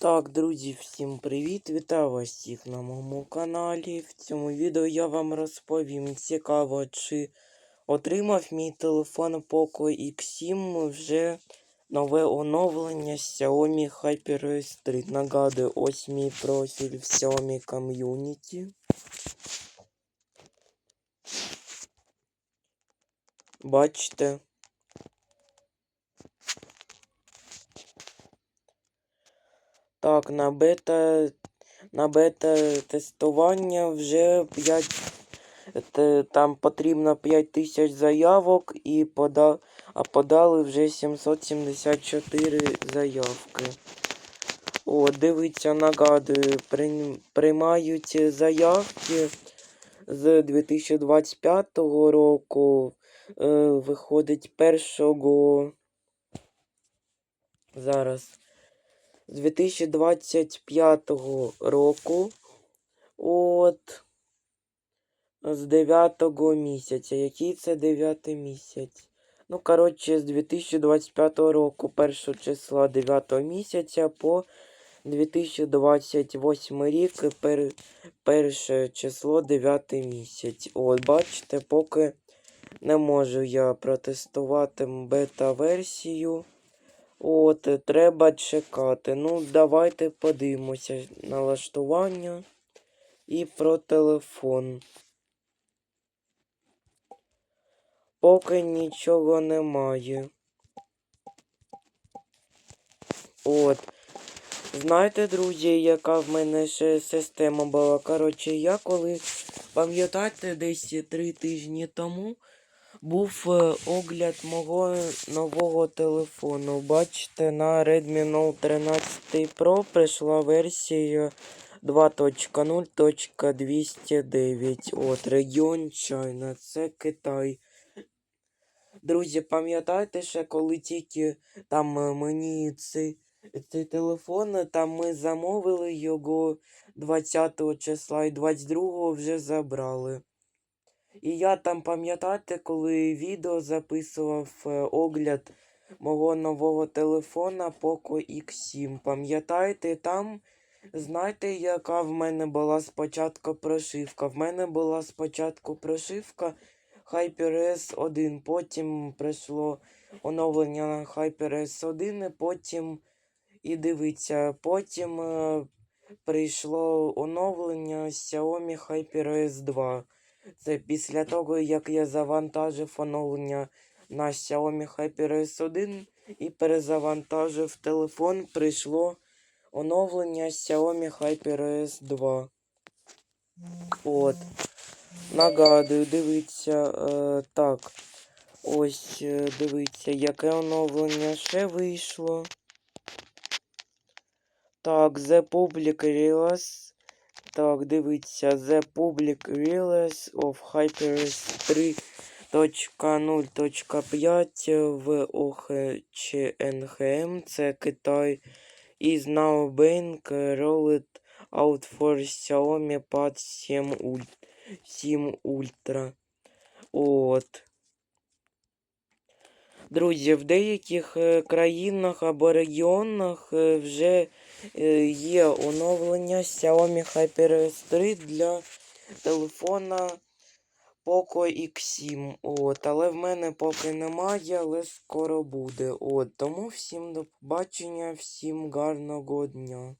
Так, друзі, всім привіт! Вітаю вас всіх на моєму каналі. В цьому відео я вам розповім цікаво, чи отримав мій телефон Poco X7 вже нове оновлення Xiaomi HyperOS 3. Нагадую, ось мій профіль в Xiaomi Community. Бачите. Так, на бета на бета тестування вже 5 те- там потрібно 5 тисяч заявок і пода, а подали вже 774 заявки. О, дивіться, нагадую, прийм- приймають заявки з 2025 року. Е, виходить першого. Зараз з 2025 року. От з 9 місяця. Який це 9 місяць? Ну, коротше, з 2025 року, 1 числа 9 місяця по 2028 рік, пер, перше число 9 місяць. От, бачите, поки не можу я протестувати бета-версію. От, е, треба чекати. Ну, давайте подивимося налаштування і про телефон. Поки нічого немає. От. Знаєте, друзі, яка в мене ще система була? Коротше, я коли, пам'ятаєте, десь три тижні тому був е, огляд мого нового телефону. Бачите, на Redmi Note 13 Pro прийшла версія 2.0.209. От, регіон Чайна, це Китай. Друзі, пам'ятаєте ще, коли тільки там е, мені цей, цей телефон, е, там ми замовили його 20 числа і 22 вже забрали. І я там, пам'ятаєте, коли відео записував е, огляд мого нового телефона Poco X7. Пам'ятаєте, там, знаєте, яка в мене була спочатку прошивка? В мене була спочатку прошивка HyperOS 1, потім прийшло оновлення на HyperOS 1, і потім, і дивіться, потім е, прийшло оновлення Xiaomi HyperOS 2. Це після того, як я завантажив оновлення на Xiaomi HyperOS 1 і перезавантажив телефон, прийшло оновлення Xiaomi HyperOS 2. От. Нагадую, дивіться, е, так. Ось, е, дивіться, яке оновлення ще вийшло. Так, The Public Release. Так, дивіться, The Public Release of HyperOS 3.0.5 в ОХЧНХМ, це Китай. Is now being rolled out for Xiaomi Pad 7 7 Ultra. От. Друзі, в деяких е, країнах або регіонах е, вже е, є оновлення Xiaomi HyperOS 3 для телефона Poco X7. От, але в мене поки немає, але скоро буде. От, тому всім до побачення, всім гарного дня.